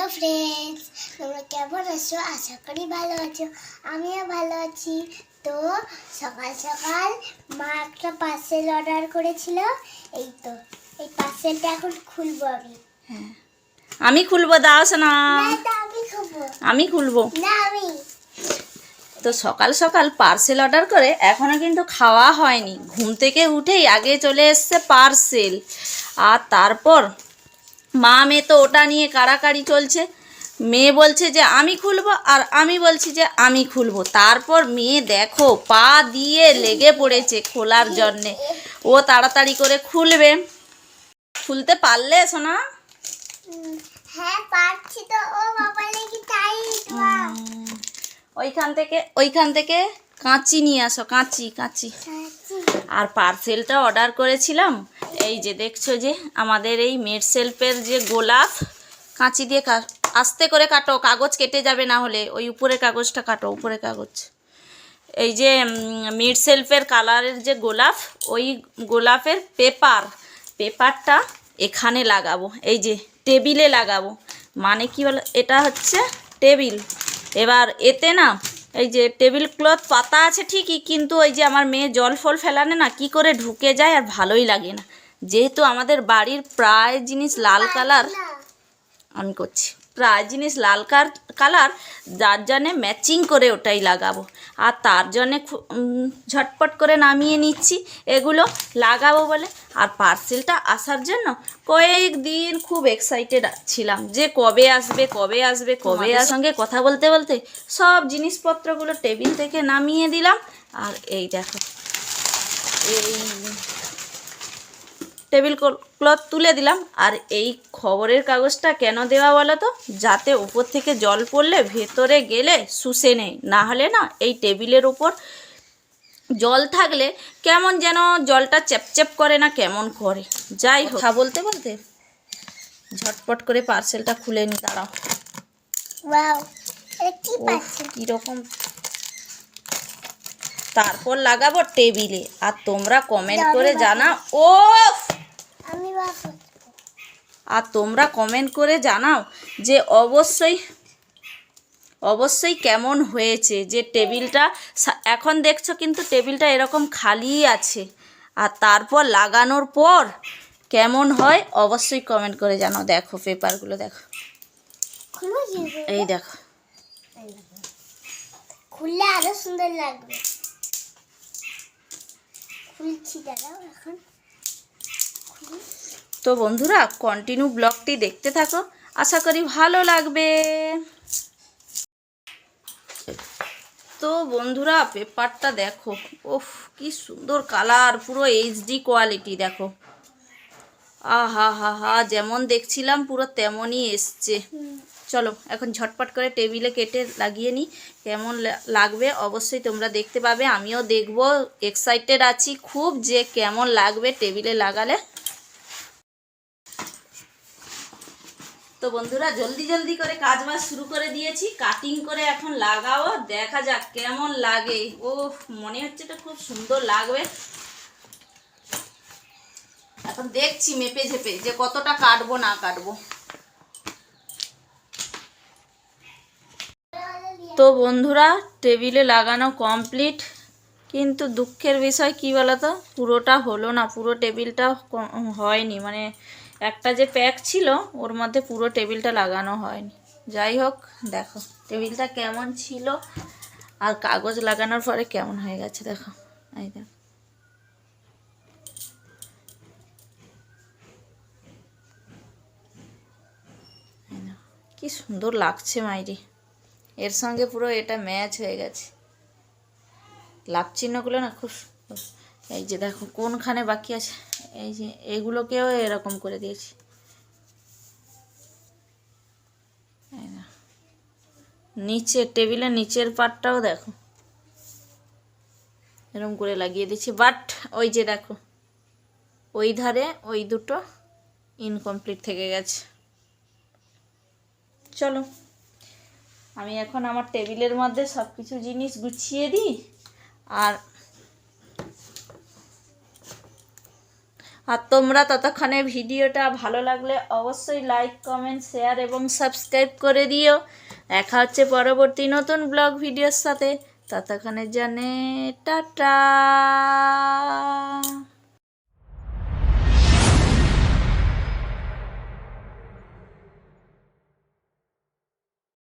Hello friends তোমরা কেমন আছো? আশা করি ভালো আছো। আমিও ভালো আছি। তো সকাল সকাল মা একটা পার্সেল অর্ডার করেছিল। এই তো এই পার্সেলটা এখন খুলবো আমি। আমি খুলবো দাও না আমি খুলবো। না আমি। তো সকাল সকাল পার্সেল অর্ডার করে এখনও কিন্তু খাওয়া হয়নি। ঘুম থেকে উঠেই আগে চলে এসছে পার্সেল আর তারপর মা মেয়ে তো ওটা নিয়ে কাড়াকাড়ি চলছে। মেয়ে বলছে যে আমি খুলবো? আর আমি বলছি যে আমি খুলবো। তারপর মেয়ে দেখো পা দিয়ে লেগে পড়েছে খোলার জন্যে। ও তাড়াতাড়ি করে খুলবে। খুলতে পারলে সোনা? হ্যাঁ পারছি তো। ও বাবা লেগে তাই ওইখান থেকে ওইখান থেকে কাঁচি নিয়ে আসো। কাঁচি কাঁচি। আর পার্সেলটা অর্ডার করেছিলাম। এই যে দেখছ যে আমাদের এই মেড সেলফের যে গোলাপ, কাঁচি দিয়ে আস্তে করে কাটো, কাগজ কেটে যাবে না হলে। ওই উপরের কাগজটা কাটো, উপরের কাগজ। এই যে মিড সেলফের কালারের যে গোলাপ, ওই গোলাপের পেপার, পেপারটা এখানে লাগাবো। এই যে, টেবিলে লাগাবো। মানে কি বলো, এটা হচ্ছে টেবিল। এবার এতে না, এই যে টেবিল ক্লথ পাতা আছে ঠিকই, কিন্তু ওই যে আমার মেয়ে জল ফল ফেলানে না, কি করে ঢুকে যায় আর ভালোই লাগে না। যেহেতু আমাদের বাড়ির প্রায় জিনিস লাল কালার আমি করছি। প্রায় জিনিস লাল কার- কালার যার জন্যে ম্যাচিং করে ওটাই লাগাবো। আর তার জন্যে খু- ঝটপট করে নামিয়ে নিচ্ছি এগুলো লাগাবো বলে। আর পার্সেলটা আসার জন্য কয়েকদিন খুব এক্সাইটেড ছিলাম যে কবে আসবে কবে আসবে কবে সঙ্গে কথা বলতে বলতে সব জিনিসপত্রগুলো টেবিল থেকে নামিয়ে দিলাম। আর এই দেখো এই টেবিল ক্লথ তুলে দিলাম। আর এই খবরের কাগজটা কেন দেওয়া বলো তো? যাতে উপর থেকে জল পড়লে ভেতরে গেলে শুষে নেই না হলে না এই টেবিলের উপর জল থাকলে কেমন যেন জলটা চেপচেপ করে না কেমন করে। যাই হোক। কথা বলতে বলতে ঝটপট করে পার্সেলটা খুলে নি দাঁড়াও। ওয়াও এটা কি ওহ, পাচ্ছি কীরকম? তারপর লাগাবো টেবিলে। আর তোমরা কমেন্ট করে জানা ও আর তোমরা কমেন্ট করে জানাও যে অবশ্যই অবশ্যই কেমন হয়েছে যে টেবিলটা এখন দেখছ কিন্তু টেবিলটা এরকম খালিই আছে। আর তারপর লাগানোর পর কেমন হয় অবশ্যই কমেন্ট করে জানাও। দেখো পেপারগুলো দেখো। এই দেখো। খুললে আরও সুন্দর লাগবে। খুলছি দাঁড়াও এখন। খুলি। তো বন্ধুরা কন্টিনিউ ব্লগটি দেখতে থাকো। আশা করি ভালো লাগবে। তো বন্ধুরা, পেপারটা দেখো। ওফ কি সুন্দর কালার পুরো এইচডি কোয়ালিটি দেখো। আহা, হা হা, যেমন দেখছিলাম, পুরো তেমনই এসছে। চলো, এখন ঝটপট করে টেবিলে কেটে লাগিয়ে নিই। কেমন লাগবে অবশ্যই তোমরা দেখতে পাবে। আমিও দেখব। এক্সাইটেড আছি খুব যে কেমন লাগবে টেবিলে লাগালে। তো বন্ধুরা, জলদি জলদি করে কাজ বাজ শুরু করে দিয়েছি। কাটিং করে এখন লাগাও। দেখা যাক কেমন লাগে। ও মনে হচ্ছে তো খুব সুন্দর লাগবে। এখন দেখছি মেপে ঝেপে যে কতটা কাটবো, না কাটবো। তো বন্ধুরা, টেবিলে লাগানো কমপ্লিট কিন্তু দুঃখের বিষয় কি বলতো? পুরোটা হলো না। পুরো টেবিলটা হয়নি। মানে একটা যে প্যাক ছিল, ওর মধ্যে পুরো টেবিলটা লাগানো হয়নি। যাই হোক, দেখো, টেবিলটা কেমন ছিল আর কাগজ লাগানোর পরে কেমন হয়ে গেছে, দেখো। এই দেখো। কি সুন্দর লাগছে, মাইরি। এর সঙ্গে পুরো এটা ম্যাচ হয়ে গেছে। লাভ চিহ্নগুলো না খুব এই যে দেখো, কোনখানে বাকি আছে? এই যে, এগুলোকেও এরকম করে দিয়েছি। নিচে টেবিলের নিচের পাটটাও দেখো। এরকম করে লাগিয়ে দিচ্ছি বাট ওই যে দেখো, ওই ধারে ওই দুটো ইনকমপ্লিট থেকে গেছে। চলো, আমি এখন আমার টেবিলের মধ্যে সব কিছু জিনিস গুছিয়ে দিই, আর আর তোমরা ততক্ষণে ভিডিওটা ভালো লাগলে অবশ্যই লাইক কমেন্ট শেয়ার এবং সাবস্ক্রাইব করে দিও। দেখা হচ্ছে পরবর্তী নতুন ব্লগ ভিডিওর সাথে। ততক্ষণের জন্যে টাটা।